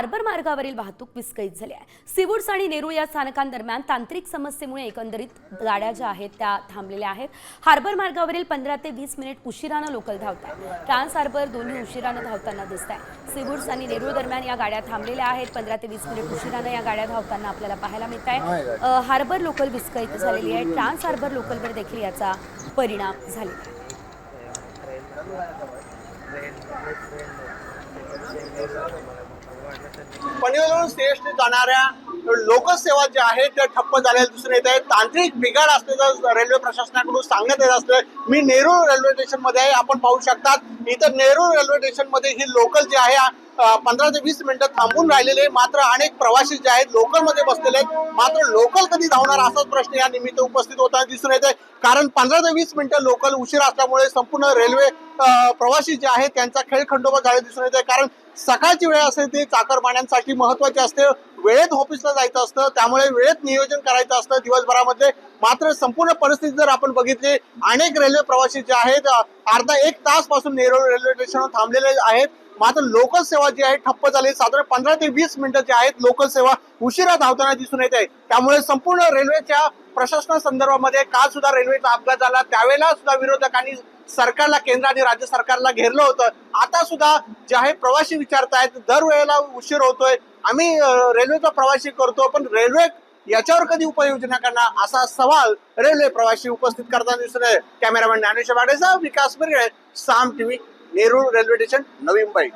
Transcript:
Harbour मार्गावरील वाहतूक विस्कळीत झाली आहे सिवुड्स आणि नेरूळ या स्थानकांदरम्यान तांत्रिक समस्येमुळे एकंदरीत गाड्या ज्या आहेत त्या थांबलेल्या आहेत हार्बर मार्गावरील पंधरा ते वीस मिनिट उशिरानं लोकल धावत आहे ट्रान्स हार्बर दोन्ही उशिरानं धावताना दिसत आहे सिवुड्स आणि नेरूळ दरम्यान या गाड्या थांबलेल्या आहेत पंधरा ते वीस मिनिट उशिरानं या गाड्या धावताना आपल्याला पाहायला मिळत आहे हार्बर लोकल विस्कळीत झालेली आहे ट्रान्स हार्बर लोकलवर देखील याचा परिणाम झालेला आहे पनवेलवरून सीएसटी जाणाऱ्या लोकसेवा ज्या आहेत त्या ठप्प झालेल्या दिसून येत आहे तांत्रिक बिघाड असल्याचं रेल्वे प्रशासनाकडून सांगण्यात येत असलं मी नेरूळ रेल्वे स्टेशनमध्ये आहे आपण पाहू शकतात. इथं नेरूळ रेल्वे स्टेशनमध्ये ही लोकल जी आहे पंधरा ते वीस मिनिटं थांबून राहिलेले मात्र अनेक प्रवासी जे आहेत लोकलमध्ये बसलेले आहेत. मात्र लोकल कधी धावणार असाच प्रश्न या निमित्त उपस्थित होताना दिसून येत आहे. कारण पंधरा ते वीस मिनिटं लोकल उशीर असल्यामुळे संपूर्ण रेल्वे प्रवासी जे आहेत त्यांचा खेळ खंडोबा झाले दिसून येते कारण सकाळची वेळ असते ती चाकरमान्यांसाठी महत्वाची असते. वेळेत ऑफिसला जायचं असतं. त्यामुळे वेळेत नियोजन करायचं असतं दिवसभरामध्ये. मात्र संपूर्ण परिस्थिती जर आपण बघितली अनेक रेल्वे प्रवासी जे आहेत अर्धा एक तासपासून नेरूळ रेल्वे स्टेशनवर थांबलेले आहेत. मात्र लोकल सेवा जी आहे ठप्प झाली साधारण पंधरा ते वीस मिनिटं जी आहेत लोकल सेवा उशिरा धावताना दिसून येत. आहे त्यामुळे संपूर्ण रेल्वेच्या प्रशासनासंदर्भामध्ये काल सुद्धा रेल्वेचा अपघात झाला. त्यावेळेला सुद्धा विरोधकांनी सरकारला केंद्र आणि राज्य सरकारला घेरलं होतं. आता सुद्धा जे आहे प्रवासी विचारतायत दरवेळेला उशीर होतोय. आम्ही रेल्वेचा प्रवासी करतो पण रेल्वे याच्यावर कधी उपाययोजना करणार? असा सवाल रेल्वे प्रवासी उपस्थित करताना दिसून आहे cameraman Dnyaneshwar वाडेचा Vikas Mirale Saam TV. Nerul railway station Navi Mumbai.